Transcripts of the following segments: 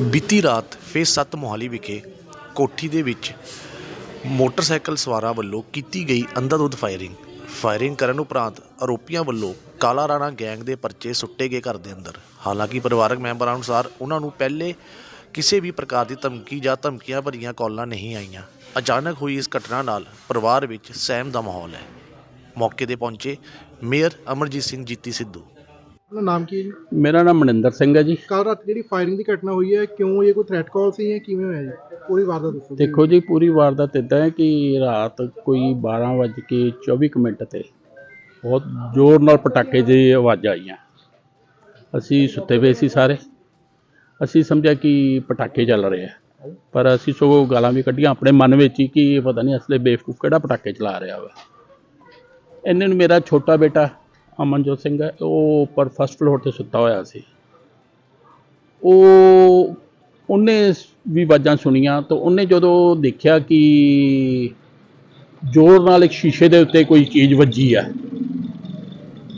ਬੀਤੀ ਰਾਤ ਫੇਸ 7 ਮੋਹਾਲੀ ਵਿਖੇ ਕੋਠੀ ਦੇ ਵਿੱਚ ਮੋਟਰਸਾਈਕਲ ਸਵਾਰਾਂ ਵੱਲੋਂ ਕੀਤੀ ਗਈ ਅੰਧਾਧੁੰਦ ਫਾਇਰਿੰਗ। ਫਾਇਰਿੰਗ ਕਰਨ ਉਪਰੰਤ ਆਰੋਪੀਆਂ ਵੱਲੋਂ ਕਾਲਾ ਰਾਣਾ ਗੈਂਗ ਦੇ ਪਰਚੇ ਸੁੱਟੇ ਗਏ ਘਰ ਦੇ ਅੰਦਰ। ਹਾਲਾਂਕਿ ਪਰਿਵਾਰਕ ਮੈਂਬਰਾਂ ਅਨੁਸਾਰ ਉਹਨਾਂ ਨੂੰ ਪਹਿਲੇ ਕਿਸੇ ਵੀ ਪ੍ਰਕਾਰ ਦੀ ਧਮਕੀ ਜਾਂ ਧਮਕੀਆਂ ਭਰੀਆਂ ਕਾਲਾਂ ਨਹੀਂ ਆਈਆਂ। ਅਚਾਨਕ ਹੋਈ ਇਸ ਘਟਨਾ ਨਾਲ ਪਰਿਵਾਰ ਵਿੱਚ ਸਹਿਮ ਦਾ ਮਾਹੌਲ ਹੈ। ਮੌਕੇ ਤੇ ਪਹੁੰਚੇ ਮੇਅਰ ਅਮਰਜੀਤ ਸਿੰਘ ਜੀਤੀ ਸਿੱਧੂ। ਆਪਣਾ ਨਾਮ ਕੀ ਹੈ ਜੀ? ਮੇਰਾ ਨਾਮ ਮਨਿੰਦਰ ਸਿੰਘ ਹੈ ਜੀ। ਕੱਲ ਰਾਤ ਜਿਹੜੀ ਫਾਇਰਿੰਗ ਦੀ ਘਟਨਾ ਹੋਈ ਹੈ ਕਿਉਂ ਇਹ ਕੋਈ ਥ੍ਰੈਟ ਕਾਲ ਸੀ ਜਾਂ ਕਿਵੇਂ ਹੋਇਆ ਜੀ? ਪੂਰੀ ਵਾਰਦਾਤ ਦੱਸੋ ਜੀ। ਦੇਖੋ ਜੀ ਪੂਰੀ ਵਾਰਦਾਤ ਇਦਾਂ ਹੈ ਕਿ ਰਾਤ ਕੋਈ 12 ਵੱਜ ਕੇ 24 ਕੁ ਮਿੰਟ ਤੇ ਬਹੁਤ ਜ਼ੋਰ ਨਾਲ ਪਟਾਕੇ ਦੀ ਆਵਾਜ਼ਾਂ ਆਈਆਂ ਅਸੀਂ ਸੁੱਤੇ ਪਏ ਸੀ ਸਾਰੇ। ਅਸੀਂ ਸਮਝਿਆ ਕਿ ਪਟਾਕੇ ਚੱਲ ਰਹੇ ਆ। ਪਰ ਅਸੀਂ ਸਗੋਂ ਗਾਲਾਂ ਵੀ ਕੱਢੀਆਂ ਆਪਣੇ ਮਨ ਵਿੱਚ ਹੀ ਕਿ ਇਹ ਪਤਾ ਨਹੀਂ ਅਸਲੇ ਬੇਵਕੂਫ ਕਿਹੜਾ ਪਟਾਕੇ ਚਲਾ ਰਿਹਾ ਵਾ। ਇੰਨੇ ਨੂੰ ਮੇਰਾ ਛੋਟਾ ਬੇਟਾ ਅਮਨਜੋਤ ਸਿੰਘ ਹੈ, ਉਹ ਉੱਪਰ ਫਸਟ ਫਲੋਰ ਤੇ ਸੁੱਤਾ ਹੋਇਆ ਸੀ। ਉਹ, ਉਹਨੇ ਵੀ ਆਵਾਜ਼ਾਂ ਸੁਣੀਆਂ ਤਾਂ ਉਹਨੇ ਜਦੋਂ ਦੇਖਿਆ ਕਿ ਜ਼ੋਰ ਨਾਲ ਇੱਕ ਸ਼ੀਸ਼ੇ ਦੇ ਉੱਤੇ ਕੋਈ ਚੀਜ਼ ਵੱਜੀ ਹੈ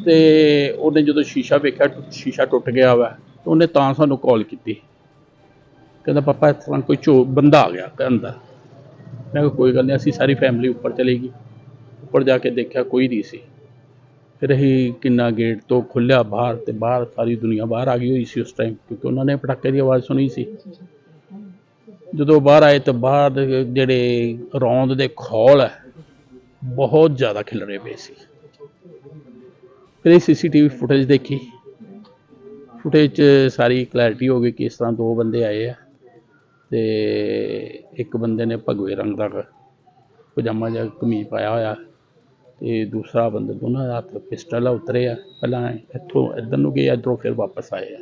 ਤੇ ਉਹਨੇ ਜਦੋਂ ਸ਼ੀਸ਼ਾ ਵੇਖਿਆ, ਸ਼ੀਸ਼ਾ ਟੁੱਟ ਗਿਆ ਵਾ, ਤਾਂ ਉਹਨੇ ਤਾਂ ਸਾਨੂੰ ਕਾਲ ਕੀਤੀ। ਕਹਿੰਦਾ, ਪਾਪਾ, ਇਸ ਤਰ੍ਹਾਂ ਕੋਈ ਚੋ, ਬੰਦਾ ਆ ਗਿਆ ਘਰ ਅੰਦਰ। ਮੈਂ ਕਿਹਾ, ਕੋਈ ਗੱਲ ਨਹੀਂ ਅਸੀਂ ਸਾਰੀ ਫੈਮਿਲੀ ਉੱਪਰ ਚਲੇ ਗਈ ਉੱਪਰ ਜਾ ਕੇ ਦੇਖਿਆ ਕੋਈ ਨਹੀਂ ਸੀ। ਫਿਰ ਅਸੀਂ ਕਿੰਨਾ ਗੇਟ ਤੋਂ ਖੁੱਲਿਆ ਬਾਹਰ ਤੇ ਬਾਹਰ ਸਾਰੀ ਦੁਨੀਆ ਬਾਹਰ ਆ ਗਈ ਹੋਈ ਸੀ ਉਸ ਟਾਈਮ ਕਿਉਂਕਿ ਉਹਨਾਂ ਨੇ ਪਟਾਕੇ ਦੀ ਆਵਾਜ਼ ਸੁਣੀ ਸੀ। ਜਦੋਂ ਬਾਹਰ ਆਏ ਤਾਂ ਬਾਹਰ ਦੇ ਜਿਹੜੇ ਰੌਂਦ ਦੇ ਖੋਲ ਹੈ, ਬਹੁਤ ਜ਼ਿਆਦਾ ਖਿਲਰੇ ਪਏ ਸੀ। ਫਿਰ ਇਹ ਸੀਸੀਟੀਵੀ ਫੁਟੇਜ ਦੇਖੀ। ਫੁਟੇਜ 'ਚ ਸਾਰੀ ਕਲੈਰਿਟੀ ਹੋ ਗਈ ਕਿ ਇਸ ਤਰ੍ਹਾਂ ਦੋ ਬੰਦੇ ਆਏ ਆ ਤੇ ਇੱਕ ਬੰਦੇ ਨੇ ਭਗਵੇ ਰੰਗ ਦਾ ਪਜਾਮਾ ਜਾਂ ਕਮੀਜ਼ ਪਾਇਆ ਹੋਇਆ। ਤੇ ਦੂਸਰਾ ਬੰਦਾ ਦੋਨਾਂ ਦਾ ਹੱਥ ਪਿਸਟਲ ਉਤਰਿਆ। ਪਹਿਲਾਂ ਇੱਥੋਂ ਇੱਧਰ ਨੂੰ ਗਏ ਇੱਧਰੋਂ ਫਿਰ ਵਾਪਸ ਆਏ ਆ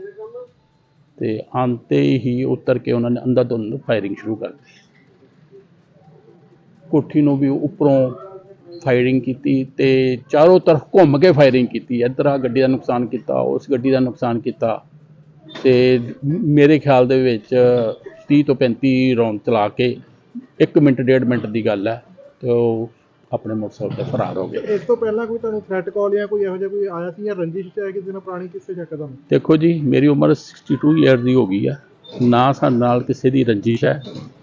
ਤੇ ਆਂਤੇ ਹੀ ਉਤਰ ਕੇ ਉਹਨਾਂ ਨੇ ਅੰਧਾਧੁੰਦ ਫਾਇਰਿੰਗ ਸ਼ੁਰੂ ਕਰ ਦਿੱਤੀ। ਕੋਠੀ ਨੂੰ ਵੀ ਉੱਪਰੋਂ ਫਾਇਰਿੰਗ ਕੀਤੀ ਤੇ ਚਾਰੋਂ ਤਰਫ ਘੁੰਮ ਕੇ ਫਾਇਰਿੰਗ ਕੀਤੀ। ਇੱਧਰ ਆ ਗੱਡੀ ਦਾ ਨੁਕਸਾਨ ਕੀਤਾ, ਉਸ ਗੱਡੀ ਦਾ ਨੁਕਸਾਨ ਕੀਤਾ। ਤੇ ਮੇਰੇ ਖਿਆਲ ਦੇ ਵਿੱਚ 30 ਤੋਂ 35 ਰੌਂਡ ਚਲਾ ਕੇ 1 ਮਿੰਟ, ਡੇਢ ਮਿੰਟ ਦੀ ਗੱਲ ਹੈ। ਤੇ ਉਹ ਆਪਣੇ ਮੋਟਰਸਾਈਕਲ ਤੇ ਫਰਾਰ ਹੋ ਗਏ। ਇਸ ਤੋਂ ਪਹਿਲਾਂ ਕੋਈ ਤੁਹਾਨੂੰ ਥ੍ਰੈਟ ਕਾਲ ਜਾਂ ਕੋਈ ਇਹੋ ਜਿਹਾ ਕੋਈ ਆਇਆ ਸੀ ਜਾਂ ਰੰਜਿਸ਼ ਚ ਹੈ ਕਿਸੇ ਨਾਲ ਪੁਰਾਣੀ ਕਿਸੇ ਚੱਕਰ ਦਾ ਦੇਖੋ ਜੀ ਮੇਰੀ ਉਮਰ 62 ਇਅਰ ਦੀ ਹੋ ਗਈ ਆ। ਨਾ ਸਾਡੇ ਨਾਲ ਕਿਸੇ ਦੀ ਰੰਜਿਸ਼ ਹੈ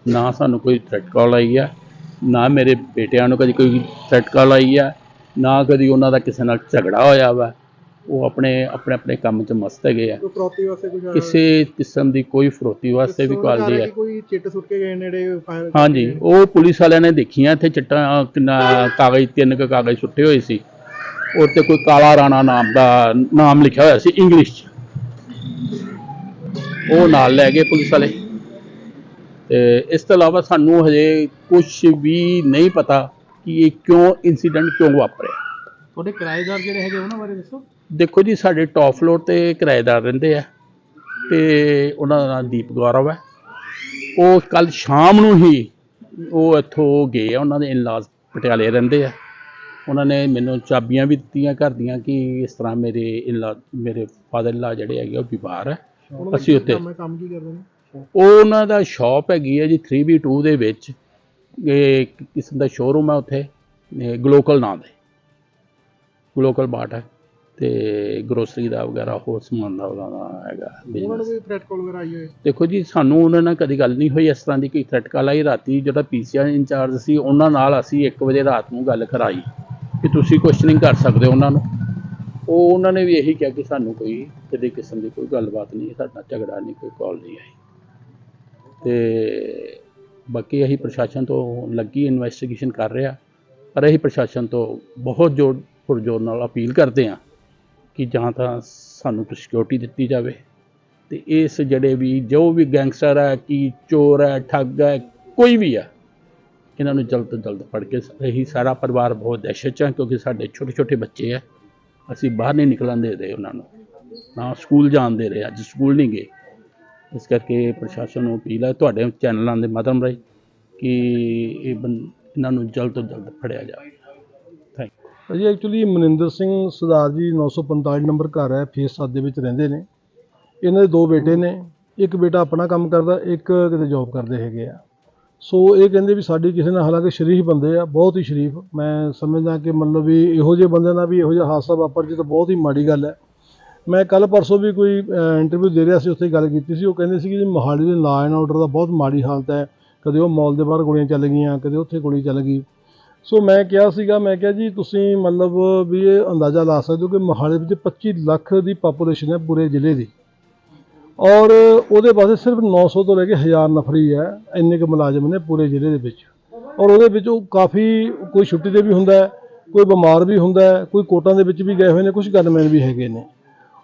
ਨਾ ਸਾਨੂੰ ਕੋਈ ਥ੍ਰੈਟ ਕਾਲ ਆਈ ਹੈ ਨਾ ਮੇਰੇ ਬੇਟਿਆਂ ਨੂੰ ਕਦੀ ਕੋਈ ਥ੍ਰੈਟ ਕਾਲ ਆਈ ਹੈ ਨਾ ਕਦੀ ਉਹਨਾਂ ਦਾ ਕਿਸੇ ਨਾਲ ਝਗੜਾ ਹੋਇਆ ਵਾ। ਉਹ ਆਪਣੇ ਆਪਣੇ ਆਪਣੇ ਕੰਮ 'ਚ ਮਸਤ ਹੈਗੇ ਆ। ਕੋਈ ਪ੍ਰੋਪਰਟੀ ਵਾਸਤੇ ਕੁਝ ਆਇਆ? ਕਿਸੇ ਕਿਸਮ ਦੀ ਕੋਈ ਫਰੋਤੀ ਵਾਸਤੇ ਵੀ ਕਾਲ ਆ ਦੀ ਰਿਹਾ ਹੈ ਕਿ ਕੋਈ ਚਿੱਟ ਸੁੱਟ ਕੇ ਗਏ ਨੇੜੇ ਫਾਇਰ ਹਾਂਜੀ ਉਹ ਪੁਲਿਸ ਵਾਲਿਆਂ ਨੇ ਦੇਖੀਆਂ ਇੱਥੇ ਚਿੱਟਾ ਕਿੰਨਾ ਕਾਗਜ਼ ਤਿੰਨ ਕੁ ਕਾਗਜ਼ ਸੁੱਟੇ ਹੋਏ ਸੀ। ਉਹ ਤੇ ਕੋਈ ਕਾਲਾ ਰਾਣਾ ਨਾਮ ਦਾ ਨਾਮ ਲਿਖਿਆ ਹੋਇਆ ਸੀ ਇੰਗਲਿਸ਼ 'ਚ। ਉਹ ਨਾਲ ਲੈ ਗਏ ਪੁਲਿਸ ਵਾਲੇ। ਤੇ ਇਸ ਤੋਂ ਇਲਾਵਾ ਸਾਨੂੰ ਹਜੇ ਕੁਝ ਵੀ ਨਹੀਂ ਪਤਾ ਕਿ ਇਹ ਕਿਉਂ ਇਨਸੀਡੈਂਟ ਕਿਉਂ ਵਾਪਰਿਆ। ਤੁਹਾਡੇ ਕਿਰਾਏਦਾਰ ਜਿਹੜੇ ਹੈਗੇ ਉਹਨਾਂ ਬਾਰੇ ਦੱਸੋ। ਦੇਖੋ ਜੀ ਸਾਡੇ ਟੌਪ ਫਲੋਰ ਤੇ ਕਿਰਾਏਦਾਰ ਰਹਿੰਦੇ ਆ ਤੇ ਉਹਨਾਂ ਦਾ ਨਾਮ ਦੀਪ ਗੌਰਵ ਹੈ। ਉਹ ਕੱਲ ਸ਼ਾਮ ਨੂੰ ਹੀ ਉਹ ਇੱਥੋਂ ਗਏ ਆ ਉਹਨਾਂ ਦੇ ਇਨਲਾਜ਼ ਪਟਿਆਲੇ ਰਹਿੰਦੇ ਆ। ਉਹਨਾਂ ਨੇ ਮੈਨੂੰ ਚਾਬੀਆਂ ਵੀ ਦਿੱਤੀਆਂ ਘਰ ਦੀਆਂ ਕਿ ਇਸ ਤਰ੍ਹਾਂ ਮੇਰੇ ਇਨਲਾ ਮੇਰੇ ਫਾਦਰ ਇਨਲਾ ਜਿਹੜੇ ਹੈਗੇ ਉਹ ਬਿਮਾਰ ਹੈ ਅਸੀਂ ਕੰਮ ਕੀ ਕਰਦੇ ਨੇ? ਉਹ ਉਹਨਾਂ ਦਾ ਸ਼ਾਪ ਹੈਗੀ ਹੈ ਜੀ 3B2 ਦੇ ਵਿੱਚ। ਇਹ ਕਿਸਮ ਦਾ ਸ਼ੋਰੂਮ ਹੈ ਉੱਥੇ ਗਲੋਕਲ ਨਾਂ ਦੇ। ਗਲੋਕਲ ਬਾਟ ਹੈ ਤੇ ਗਰੋਸਰੀ ਦਾ ਵਗੈਰਾ ਹੋਰ ਸਮਾਨ ਦਾ ਉਹਦਾ ਨਾਂ ਹੈਗਾ ਉਹਨਾਂ ਨੂੰ business। ਕੋਈ ਥ੍ਰੈਟ ਕਾਲ ਵਗੈਰਾ ਆਈ ਹੋਏ? ਦੇਖੋ ਜੀ ਸਾਨੂੰ ਉਹਨਾਂ ਨਾਲ ਕਦੀ ਗੱਲ ਨਹੀਂ ਹੋਈ ਇਸ ਤਰ੍ਹਾਂ ਦੀ ਕੋਈ ਥ੍ਰੈਟ ਕਾਲ ਆਈ। ਰਾਤੀ ਜਿਹੜਾ ਪੀਸੀਆਰ ਇੰਚਾਰਜ ਸੀ ਉਹਨਾਂ ਨਾਲ ਅਸੀਂ 1 ਵਜੇ ਰਾਤ ਨੂੰ ਗੱਲ ਕਰਾਈ ਕਿ ਤੁਸੀਂ ਕੁਐਸਚਨਿੰਗ ਕਰ ਸਕਦੇ ਹੋ ਉਹਨਾਂ ਨੂੰ। ਉਹ ਉਹਨਾਂ ਨੇ ਵੀ ਇਹੀ ਕਿਹਾ ਕਿ ਸਾਨੂੰ ਕੋਈ ਕਦੇ ਕਿਸਮ ਦੀ ਕੋਈ ਗੱਲਬਾਤ ਨਹੀਂ ਸਾਡਾ ਝਗੜਾ ਨਹੀਂ ਕੋਈ ਕਾਲ ਨਹੀਂ ਆਈ। ਤੇ ਬਾਕੀ ਅਸੀਂ ਪ੍ਰਸ਼ਾਸਨ ਤੋਂ ਲੱਗੀ ਇਨਵੈਸਟੀਗੇਸ਼ਨ ਕਰ ਰਿਹਾ। ਪਰ ਅਸੀਂ ਪ੍ਰਸ਼ਾਸਨ ਤੋਂ ਬਹੁਤ ਜ਼ੋਰ ਪੁਰਜ਼ੋਰ ਨਾਲ ਅਪੀਲ ਕਰਦੇ ਹਾਂ। ਕਿ ਜਾਂ ਤਾਂ ਸਾਨੂੰ ਸਿਕਿਉਰਿਟੀ ਦਿੱਤੀ ਜਾਵੇ। ਤੇ ਇਸ ਜਿਹੜੇ ਵੀ, ਜੋ ਵੀ ਗੈਂਗਸਟਰ ਹੈ ਕੀ ਚੋਰ ਹੈ ਠੱਗ ਹੈ ਕੋਈ ਵੀ ਆ, ਇਹਨਾਂ ਨੂੰ ਜਲਦ ਤੋਂ ਜਲਦ ਫੜ ਕੇ ਇਹੀ ਸਾਰਾ ਪਰਿਵਾਰ ਬਹੁਤ ਦਹਿਸ਼ਤ 'ਚ ਹੈ ਕਿਉਂਕਿ ਸਾਡੇ ਛੋਟੇ ਛੋਟੇ ਬੱਚੇ ਆ, ਅਸੀਂ ਬਾਹਰ ਨਹੀਂ ਨਿਕਲਣ ਦੇ ਰਹੇ ਉਹਨਾਂ ਨੂੰ। ਨਾ ਸਕੂਲ ਜਾਣ ਦੇ ਰਹੇ, ਅੱਜ ਸਕੂਲ ਨਹੀਂ ਗਏ। ਇਸ ਕਰਕੇ ਪ੍ਰਸ਼ਾਸਨ ਨੂੰ ਅਪੀਲ ਹੈ ਤੁਹਾਡੇ ਚੈਨਲਾਂ ਦੇ ਮਾਧਿਅਮ ਰਾਹੀਂ, ਕਿ ਇਹ ਬੰ, ਇਹਨਾਂ ਨੂੰ ਜਲਦ ਤੋਂ ਜਲਦ ਫੜਿਆ ਜਾਵੇ। ਜੀ ਐਕਚੁਅਲੀ ਮਨਿੰਦਰ ਸਿੰਘ ਸਰਦਾਰ ਜੀ 945 ਨੰਬਰ ਘਰ ਹੈ, ਫੇਸ 7 ਦੇ ਵਿੱਚ ਰਹਿੰਦੇ ਨੇ। ਇਹਨਾਂ ਦੇ ਦੋ ਬੇਟੇ ਨੇ, ਇੱਕ ਬੇਟਾ ਆਪਣਾ ਕੰਮ ਕਰਦਾ, ਇੱਕ ਕਿਤੇ ਜੌਬ ਕਰਦੇ ਹੈਗੇ ਆ। ਸੋ ਇਹ ਕਹਿੰਦੇ ਵੀ ਸਾਡੀ ਕਿਸੇ ਨਾਲ ਹਾਲਾਂਕਿ ਸ਼ਰੀਫ ਬੰਦੇ ਆ, ਬਹੁਤ ਹੀ ਸ਼ਰੀਫ। ਮੈਂ ਸਮਝਦਾ ਕਿ ਮਤਲਬ ਵੀ ਇਹੋ ਜਿਹੇ ਬੰਦੇ ਨਾਲ ਵੀ ਇਹੋ ਜਿਹਾ ਹਾਦਸਾ ਵਾਪਰ ਜੇ ਤਾਂ ਬਹੁਤ ਹੀ ਮਾੜੀ ਗੱਲ ਹੈ। ਮੈਂ ਕੱਲ ਪਰਸੋਂ ਵੀ ਕੋਈ ਇੰਟਰਵਿਊ ਦੇ ਰਿਹਾ ਸੀ, ਉੱਥੇ ਗੱਲ ਕੀਤੀ ਸੀ। ਉਹ ਕਹਿੰਦੇ ਸੀ ਕਿ ਜੀ ਮੋਹਾਲੀ ਦੇ ਲਾ ਐਂਡ ਆਰਡਰ ਦਾ ਬਹੁਤ ਮਾੜੀ ਹਾਲਤ ਹੈ। ਕਦੇ ਉਹ ਮਾਲ ਦੇ ਬਾਹਰ ਗੋਲੀਆਂ ਚੱਲ ਗਈਆਂ, ਕਦੇ ਉੱਥੇ ਗੋਲੀ ਚੱਲ ਗਈ। ਸੋ ਮੈਂ ਕਿਹਾ ਸੀਗਾ, ਮੈਂ ਕਿਹਾ ਜੀ ਤੁਸੀਂ ਮਤਲਬ ਵੀ ਇਹ ਅੰਦਾਜ਼ਾ ਲਾ ਸਕਦੇ ਹੋ ਕਿ ਮੋਹਾਲੀ ਵਿੱਚ 25 ਲੱਖ ਦੀ ਪਾਪੂਲੇਸ਼ਨ ਹੈ ਪੂਰੇ ਜ਼ਿਲ੍ਹੇ ਦੀ। ਔਰ ਉਹਦੇ ਪਾਸੇ ਸਿਰਫ 900 ਤੋਂ ਲੈ ਕੇ 1000 ਨਫਰੀ ਹੈ, ਇੰਨੇ ਕੁ ਮੁਲਾਜ਼ਮ ਨੇ ਪੂਰੇ ਜ਼ਿਲ੍ਹੇ ਦੇ ਵਿੱਚ। ਔਰ ਉਹਦੇ ਵਿੱਚ ਉਹ ਕਾਫੀ, ਕੋਈ ਛੁੱਟੀ ਤੇ ਵੀ ਹੁੰਦਾ ਕੋਈ ਬਿਮਾਰ ਵੀ ਹੁੰਦਾ ਕੋਈ ਕੋਟਾਂ ਦੇ ਵਿੱਚ ਵੀ ਗਏ ਹੋਏ ਨੇ ਕੁਝ ਗਨਮੈਨ ਵੀ ਹੈਗੇ ਨੇ।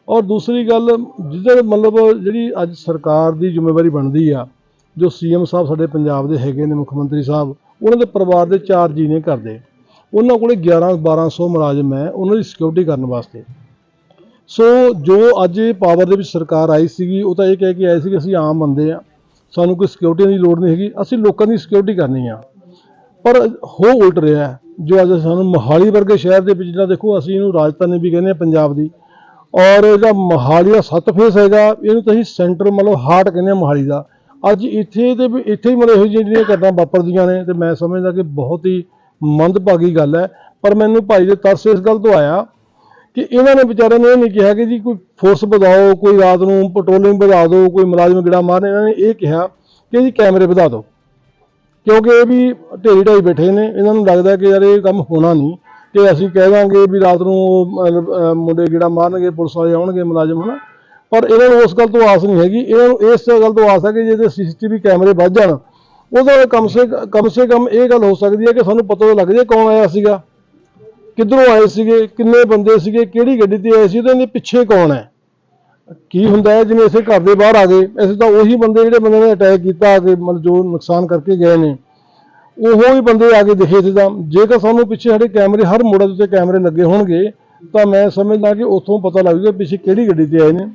ਔਰ ਦੂਸਰੀ ਗੱਲ, ਜਿੱਧਰ ਮਤਲਬ ਜਿਹੜੀ ਅੱਜ ਸਰਕਾਰ ਦੀ ਜ਼ਿੰਮੇਵਾਰੀ ਬਣਦੀ ਆ, ਜੋ ਸੀਐਮ ਸਾਹਿਬ ਸਾਡੇ ਪੰਜਾਬ ਦੇ ਹੈਗੇ ਨੇ, ਮੁੱਖ ਮੰਤਰੀ ਸਾਹਿਬ ਉਹਨਾਂ ਦੇ ਪਰਿਵਾਰ ਦੇ ਚਾਰ ਜੀ ਨੇ ਕਰਦੇ ਉਹਨਾਂ ਕੋਲੇ 11 1200 ਮੁਲਾਜ਼ਮ ਹੈ, ਉਹਨਾਂ ਦੀ ਸਿਕਿਉਰਿਟੀ ਕਰਨ ਵਾਸਤੇ। ਸੋ ਜੋ ਅੱਜ ਪਾਵਰ ਦੇ ਵਿੱਚ ਸਰਕਾਰ ਆਈ ਸੀਗੀ, ਉਹ ਤਾਂ ਇਹ ਕਹਿ ਕੇ ਆਏ ਸੀ ਕਿ ਅਸੀਂ ਆਮ ਬੰਦੇ ਆ ਸਾਨੂੰ ਕੋਈ ਸਿਕਿਉਰਿਟੀ ਦੀ ਲੋੜ ਨਹੀਂ ਹੈਗੀ, ਅਸੀਂ ਲੋਕਾਂ ਦੀ ਸਿਕਿਉਰਿਟੀ ਕਰਨੀ ਆ। ਪਰ ਹੋ ਉਲਟ ਰਿਹਾ ਜੋ ਅੱਜ ਸਾਨੂੰ ਮੋਹਾਲੀ ਵਰਗੇ ਸ਼ਹਿਰ ਦੇ ਵਿੱਚ ਜਿਹੜਾ ਦੇਖੋ, ਅਸੀਂ ਇਹਨੂੰ ਰਾਜਧਾਨੀ ਵੀ ਕਹਿੰਦੇ ਆ ਪੰਜਾਬ ਦੀ। ਔਰ ਇਹਦਾ ਮੋਹਾਲੀ ਦਾ ਸੱਤ ਫੇਸ ਹੈਗਾ, ਇਹਨੂੰ ਤਾਂ ਅਸੀਂ ਸੈਂਟਰ ਮਤਲਬ ਹਾਰਟ ਕਹਿੰਦੇ ਆ ਮੋਹਾਲੀ ਦਾ। ਅੱਜ ਇੱਥੇ ਤੇ ਵੀ ਇੱਥੇ ਹੀ ਮਤਲਬ ਇਹੋ ਜਿਹੀਆਂ ਜਿਹੜੀਆਂ ਘਟਨਾ ਵਾਪਰਦੀਆਂ ਨੇ ਤੇ ਮੈਂ ਸਮਝਦਾ ਕਿ ਬਹੁਤ ਹੀ ਮੰਦਭਾਗੀ ਗੱਲ ਹੈ। ਪਰ ਮੈਨੂੰ ਭਾਈ ਦੇ ਤਰਸ ਇਸ ਗੱਲ ਤੋਂ ਆਇਆ ਕਿ ਇਹਨਾਂ ਨੇ ਵਿਚਾਰਿਆਂ ਨੇ ਇਹ ਨਹੀਂ ਕਿਹਾ ਕਿ ਜੀ ਕੋਈ ਫੋਰਸ ਵਧਾਓ ਕੋਈ ਰਾਤ ਨੂੰ ਪੈਟਰੋਲਿੰਗ ਵਧਾ ਦਿਓ ਕੋਈ ਮੁਲਾਜ਼ਮ ਗਿੜਾ ਮਾਰਨ ਇਹਨਾਂ ਨੇ ਇਹ ਕਿਹਾ ਕਿ ਜੀ ਕੈਮਰੇ ਵਧਾ ਦਿਓ। ਕਿਉਂਕਿ ਇਹ ਵੀ ਢੇਰੀ ਢਾਈ ਬੈਠੇ ਨੇ ਇਹਨਾਂ ਨੂੰ ਲੱਗਦਾ ਕਿ ਯਾਰ ਇਹ ਕੰਮ ਹੋਣਾ ਨਹੀਂ ਕਿ ਅਸੀਂ ਕਹਿ ਦਾਂਗੇ ਵੀ ਰਾਤ ਨੂੰ ਮਤਲਬ, ਮੁੰਡੇ ਗੇੜਾ ਮਾਰਨਗੇ ਪੁਲਿਸ ਵਾਲੇ ਆਉਣਗੇ ਮੁਲਾਜ਼ਮ ਹਨਾ? ਪਰ ਇਹਨਾਂ ਨੂੰ ਉਸ ਗੱਲ ਤੋਂ ਆਸ ਨਹੀਂ ਹੈਗੀ। ਇਹਨਾਂ ਨੂੰ ਇਸ ਗੱਲ ਤੋਂ ਆਸ ਹੈ ਕਿ ਜੇ ਤੇ ਸੀਸੀਟੀਵੀ ਕੈਮਰੇ ਵੱਧ ਜਾਣ, ਉਹਦਾ ਕਮ ਸੇ ਕਮ ਸੇ ਕਮ ਇਹ ਗੱਲ ਹੋ ਸਕਦੀ ਹੈ ਕਿ ਸਾਨੂੰ ਪਤਾ ਲੱਗ ਜਾਏ ਕੌਣ ਆਇਆ ਸੀਗਾ, ਕਿੱਧਰੋਂ ਆਏ ਸੀਗੇ, ਕਿੰਨੇ ਬੰਦੇ ਸੀਗੇ, ਕਿਹੜੀ ਗੱਡੀ ਤੇ ਆਏ ਸੀ ਤੇ ਇਹਦੇ ਪਿੱਛੇ ਕੌਣ ਹੈ। ਕੀ ਹੁੰਦਾ ਹੈ, ਜਿਵੇਂ ਇਸੇ ਘਰ ਦੇ ਬਾਹਰ ਆ ਗਏ, ਅਸੀਂ ਤਾਂ ਉਹੀ ਬੰਦੇ ਜਿਹੜੇ ਬੰਦੇ ਨੇ ਅਟੈਕ ਕੀਤਾ ਆ ਕੇ ਮਤਲਬ ਜੋ ਨੁਕਸਾਨ ਕਰਕੇ ਗਏ ਨੇ, ਉਹੋ ਹੀ ਬੰਦੇ ਆ ਕੇ ਦਿਖੇ ਸੀ ਤਾਂ, ਜੇਕਰ ਸਾਨੂੰ ਪਿੱਛੇ ਸਾਡੇ ਕੈਮਰੇ, ਹਰ ਮੋੜ ਦੇ ਉੱਤੇ ਕੈਮਰੇ ਲੱਗੇ ਹੋਣਗੇ, ਤਾਂ ਮੈਂ ਸਮਝਦਾ ਕਿ ਉੱਥੋਂ ਪਤਾ ਲੱਗ ਜਾਊਗਾ ਪਿੱਛੇ ਕਿਹੜੀ ਗੱਡੀ ਤੇ ਆਏ ਨੇ।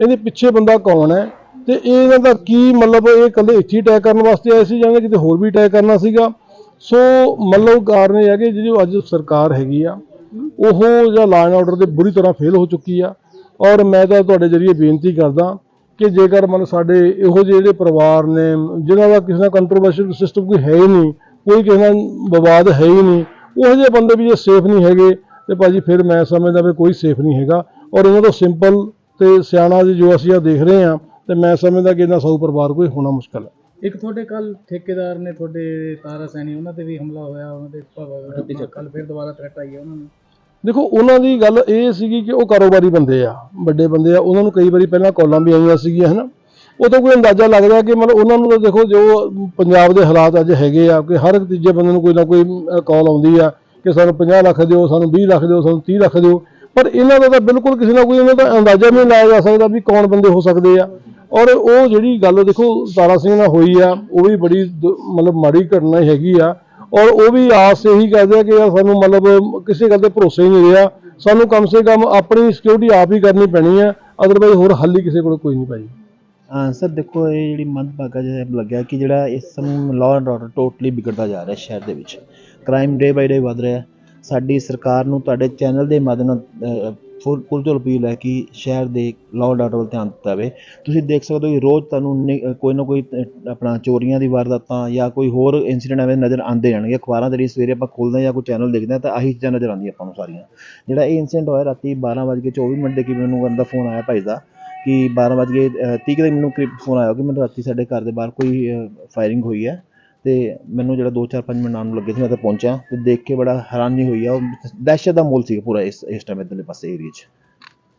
ਇਹਦੇ ਪਿੱਛੇ ਬੰਦਾ ਕੌਣ ਹੈ? ਤੇ ਇਹਨਾਂ ਦਾ ਕੀ ਮਤਲਬ ਇਹ ਇਕੱਲੇ ਇੱਥੇ ਹੀ ਅਟੈਕ ਕਰਨ ਵਾਸਤੇ ਆਏ ਸੀ ਜਾਂ ਕਿਤੇ ਹੋਰ ਵੀ ਅਟੈਕ ਕਰਨਾ ਸੀਗਾ? ਸੋ ਮਤਲਬ ਕਾਰਨ ਇਹ ਹੈ ਕਿ ਜਿਹੜੀ ਅੱਜ ਸਰਕਾਰ ਹੈਗੀ ਆ, ਉਹ ਜਿਹੜਾ ਲਾਅ ਐਂਡ ਆਰਡਰ ਦੇ ਬੁਰੀ ਤਰ੍ਹਾਂ ਫੇਲ ਹੋ ਚੁੱਕੀ ਆ। ਔਰ ਮੈਂ ਤਾਂ ਤੁਹਾਡੇ ਜਰੀਏ ਬੇਨਤੀ ਕਰਦਾ ਕਿ ਜੇਕਰ ਮਨ ਸਾਡੇ ਇਹੋ ਜਿਹੇ ਜਿਹੜੇ ਪਰਿਵਾਰ ਨੇ, ਜਿਨ੍ਹਾਂ ਦਾ ਕਿਸੇ ਦਾ ਕੰਟਰੋਵਰਸ਼ੀਅਲ ਸਿਸਟਮ ਕੋਈ ਹੈ ਹੀ ਨਹੀਂ, ਕੋਈ ਕਿਸੇ ਨਾਲ ਵਿਵਾਦ ਹੈ ਹੀ ਨਹੀਂ, ਉਹ ਜਿਹੇ ਬੰਦੇ ਵੀ ਜੇ ਸੇਫ ਨਹੀਂ ਹੈਗੇ, ਤੇ ਭਾਜੀ ਫਿਰ ਮੈਂ ਸਮਝਦਾ ਵੀ ਕੋਈ ਸੇਫ ਨਹੀਂ ਹੈਗਾ। ਔਰ ਇਹਨਾਂ ਤੋਂ ਸਿੰਪਲ ਤੇ ਸਿਆਣਾ ਜੀ ਜੋ ਅਸੀਂ ਆ ਦੇਖ ਰਹੇ ਹਾਂ ਤੇ ਮੈਂ ਸਮਝਦਾ ਕਿ ਇਹਨਾਂ ਸੌ ਪਰਿਵਾਰ ਕੋਈ ਹੋਣਾ ਮੁਸ਼ਕਲ ਹੈ। ਇੱਕ ਤੁਹਾਡੇ ਕੱਲ ਠੇਕੇਦਾਰ ਨੇ ਤੁਹਾਡੇ ਤਾਰਾ ਸੈਣੀ ਉਹਨਾਂ ਤੇ ਵੀ ਹਮਲਾ ਹੋਇਆ ਉਹਨਾਂ ਦੇ ਕੱਲ ਫਿਰ ਦੁਬਾਰਾ ਥ੍ਰੈਟ ਆਈ ਹੈ ਉਹਨਾਂ ਨੂੰ। ਦੇਖੋ ਉਹਨਾਂ ਦੀ ਗੱਲ ਇਹ ਸੀਗੀ ਕਿ ਉਹ ਕਾਰੋਬਾਰੀ ਬੰਦੇ ਆ ਵੱਡੇ ਬੰਦੇ ਆ ਉਹਨਾਂ ਨੂੰ ਕਈ ਵਾਰੀ ਪਹਿਲਾਂ ਕਾਲਾਂ ਵੀ ਆਈਆਂ ਸੀਗੀਆਂ ਹਨਾ? ਉਹ ਤਾਂ ਕੋਈ ਅੰਦਾਜ਼ਾ ਲੱਗਦਾ ਕਿ ਮਤਲਬ ਉਹਨਾਂ ਨੂੰ ਤਾਂ ਦੇਖੋ ਜੋ ਪੰਜਾਬ ਦੇ ਹਾਲਾਤ ਅੱਜ ਹੈਗੇ ਆ ਕਿ ਹਰ ਇੱਕ ਤੀਜੇ ਬੰਦੇ ਨੂੰ ਕੋਈ ਨਾ ਕੋਈ ਕਾਲ ਆਉਂਦੀ ਆ ਕਿ ਸਾਨੂੰ 50 ਲੱਖ ਦਿਓ ਸਾਨੂੰ 20 ਲੱਖ ਦਿਓ ਸਾਨੂੰ 30 ਲੱਖ ਦਿਓ। ਪਰ ਇਹਨਾਂ ਦਾ ਤਾਂ ਬਿਲਕੁਲ ਕਿਸੇ ਨਾ ਕੋਈ ਇਹਨਾਂ ਦਾ ਅੰਦਾਜ਼ਾ ਵੀ ਨਹੀਂ ਲਾਇਆ ਜਾ ਸਕਦਾ ਵੀ ਕੌਣ ਬੰਦੇ ਹੋ ਸਕਦੇ ਆ। ਔਰ ਉਹ ਜਿਹੜੀ ਗੱਲ ਦੇਖੋ, ਤਾਰਾ ਸਿੰਘ ਨਾਲ ਹੋਈ ਆ, ਉਹ ਵੀ ਬੜੀ ਦ- ਮਤਲਬ ਮਾੜੀ ਘਟਨਾ ਹੈਗੀ ਆ। ਔਰ ਉਹ ਵੀ ਆਸ ਇਹੀ ਕਰਦੇ ਆ ਕਿ ਯਾਰ ਸਾਨੂੰ ਮਤਲਬ ਕਿਸੇ ਗੱਲ ਤੇ ਭਰੋਸਾ ਹੀ ਨਹੀਂ ਰਿਹਾ। ਸਾਨੂੰ ਕਮ ਸੇ ਕਮ ਆਪਣੀ ਸਿਕਿਉਰਿਟੀ ਆਪ ਹੀ ਕਰਨੀ ਪੈਣੀ ਆ। ਅਦਰਵਾਈਜ਼ ਹੋਰ ਹੱਲ ਹੀ ਕਿਸੇ ਕੋਲ ਕੋਈ ਨਹੀਂ ਭਾਈ। ਹਾਂ ਸਰ, ਦੇਖੋ, ਇਹ ਜਿਹੜੀ ਮੰਦਭਾਗਾ ਜਿਹਾ ਲੱਗਿਆ ਕਿ ਜਿਹੜਾ ਇਸ ਸਮੇਂ ਲਾਅ ਐਂਡ ਆਰਡਰ ਟੋਟਲੀ ਵਿਗੜਦਾ ਜਾ ਰਿਹਾ ਸ਼ਹਿਰ ਦੇ ਵਿੱਚ। ਕ੍ਰਾਈਮ ਡੇ ਬਾਈ ਡੇ ਵੱਧ ਰਿਹਾ। ਸਾਡੀ ਸਰਕਾਰ ਨੂੰ ਤੁਹਾਡੇ ਚੈਨਲ ਦੇ ਮਾਧਿਅਮ ਨਾਲ ਫੁੱਲ ਫੁੱਲ ਤੋਂ ਅਪੀਲ ਹੈ ਕਿ ਸ਼ਹਿਰ ਦੇ ਲਾਅ ਐਂਡ ਵੱਲ ਧਿਆਨ ਦਿੱਤਾ ਜਾਵੇ। ਤੁਸੀਂ ਦੇਖ ਸਕਦੇ ਹੋ ਕਿ ਰੋਜ਼ ਤੁਹਾਨੂੰ ਨਿ- ਕੋਈ ਨਾ ਕੋਈ ਆਪਣਾ ਚੋਰੀਆਂ ਦੀ ਵਾਰਦਾਤਾਂ ਜਾਂ ਕੋਈ ਹੋਰ ਇਨਸੀਡੈਂਟ ਐਵੇਂ ਨਜ਼ਰ ਆਉਂਦੇ ਰਹਿਣਗੇ। ਅਖਬਾਰਾਂ ਦੇ ਲਈ ਸਵੇਰੇ ਆਪਾਂ ਖੋਲ੍ਹਦੇ ਹਾਂ ਜਾਂ ਕੋਈ ਚੈਨਲ ਦੇਖਦੇ ਹਾਂ ਤਾਂ ਆਹੀ ਚੀਜ਼ਾਂ ਨਜ਼ਰ ਆਉਂਦੀਆਂ ਆਪਾਂ ਨੂੰ ਸਾਰੀਆਂ। ਜਿਹੜਾ ਇਹ ਇਨਸੀਡੈਂਟ ਹੋਇਆ ਰਾਤੀ 12:24 ਮਿੰਟ ਦੇ ਕਿ ਮੈਨੂੰ ਬੰਦਾ ਫੋਨ ਆਇਆ ਭਾਈ ਦਾ ਕਿ 12:30 ਦੇ ਮੈਨੂੰ ਕਰੀਬ ਫੋਨ ਆਇਆ ਕਿ ਮੈਨੂੰ ਰਾਤੀ ਸਾਡੇ ਘਰ ਦੇ ਬਾਹਰ ਕੋਈ ਫਾਇਰਿੰਗ ਹੋਈ ਹੈ। ਤੇ ਮੈਨੂੰ ਜਿਹੜਾ 2-4-5 ਮਿੰਟ ਆਉਣ ਨੂੰ ਲੱਗੇ ਸੀ ਮੈਂ ਤਾਂ ਪਹੁੰਚਿਆ ਤੇ ਦੇਖ ਕੇ ਬੜਾ ਹੈਰਾਨੀ ਹੋਈ ਆ ਉਹ ਦਹਿਸ਼ਤ ਦਾ ਮਾਹੌਲ ਸੀ ਪੂਰਾ ਇਸ ਇਸ ਟਾਈਮ ਇੱਧਰਲੇ ਪਾਸੇ ਏਰੀਆ 'ਚ।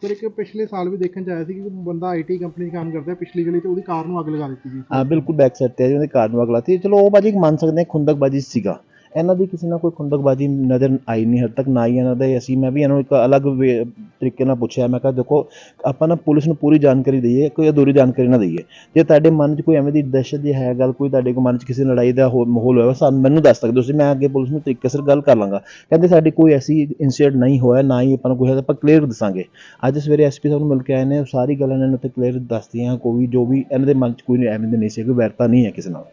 ਫਿਰ ਇੱਕ ਪਿਛਲੇ ਸਾਲ ਵੀ ਦੇਖਣ ਚ ਆਇਆ ਸੀ ਕਿ ਬੰਦਾ ਆਈਟੀ ਕੰਪਨੀ 'ਚ ਕੰਮ ਕਰਦਾ ਪਿਛਲੀ ਗਲੀ ਤੇ ਉਹਦੀ ਕਾਰ ਨੂੰ ਅੱਗ ਲਗਾ ਦਿੱਤੀ ਗਈ ਹਾਂ ਬਿਲਕੁਲ ਬੈਕ ਸਾਈਡ ਤੇ ਆ ਜੀ ਉਹਦੇ ਕਾਰ ਨੂੰ ਅਗਲਾ ਸੀ ਚਲੋ ਉਹ ਬਾਜੀ ਮੰਨ ਸਕਦੇ ਹਾਂ ਖੁੰਦਕਬਾਜੀ ਸੀਗਾ। ਇਹਨਾਂ ਦੀ ਕਿਸੇ ਨਾਲ ਕੋਈ ਖੁੰਦਕਬਾਜੀ ਨਜ਼ਰ ਆਈ ਨਹੀਂ ਹਦ ਤੱਕ ਨਾ ਹੀ ਇਹਨਾਂ ਦੇ। ਅਸੀਂ, ਮੈਂ ਵੀ ਇਹਨਾਂ ਨੂੰ ਇੱਕ ਅਲੱਗ ਵੇ- ਤਰੀਕੇ ਨਾਲ ਪੁੱਛਿਆ, ਮੈਂ ਕਿਹਾ, ਦੇਖੋ, ਆਪਾਂ ਨਾ ਪੁਲਿਸ ਨੂੰ ਪੂਰੀ ਜਾਣਕਾਰੀ ਦਈਏ, ਕੋਈ ਅਧੂਰੀ ਜਾਣਕਾਰੀ ਨਾ ਦਈਏ। ਜੇ ਤੁਹਾਡੇ ਮਨ 'ਚ ਕੋਈ ਐਵੇਂ ਦੀ ਦਹਿਸ਼ਤ ਦੀ ਹੈ ਗੱਲ, ਕੋਈ ਤੁਹਾਡੇ ਕੋ ਮਨ 'ਚ ਕਿਸੇ ਲੜਾਈ ਦਾ ਹੋ- ਮਾਹੌਲ ਹੋਇਆ ਸਾਨੂੰ ਮੈਨੂੰ ਦੱਸ ਸਕਦੇ ਤੁਸੀਂ, ਮੈਂ ਅੱਗੇ ਪੁਲਿਸ ਨੂੰ ਤਰੀਕੇ ਸਿਰ ਗੱਲ ਕਰ ਲਾਂਗਾ। ਕਹਿੰਦੇ, ਸਾਡੀ ਕੋਈ ਐਸੀ ਇਨਸੀਡੈਂਟ ਨਹੀਂ ਹੋਇਆ, ਨਾ ਹੀ ਆਪਾਂ ਨੂੰ ਕੋਈ ਆਪਾਂ ਕਲੀਅਰ ਦੱਸਾਂਗੇ। ਅੱਜ ਸਵੇਰੇ ਐਸਪੀ ਸਾਹਿਬ ਨੂੰ ਮਿਲ ਕੇ ਆਏ ਨੇ, ਉਹ ਸਾਰੀ ਗੱਲਾਂ ਇਹਨਾਂ ਨੂੰ ਉੱਤੇ ਕਲੀਅਰ ਦੱਸਦੀਆਂ, ਕੋਈ ਜੋ ਵੀ ਇਹਨਾਂ ਦੇ ਮਨ 'ਚ ਕੋਈ ਐਵੇਂ ਦੀ ਨਹੀਂ ਸੀ, ਕੋਈ ਵੈਰਤਾ ਨਹੀਂ ਹੈ ਕਿਸੇ ਨਾਲ।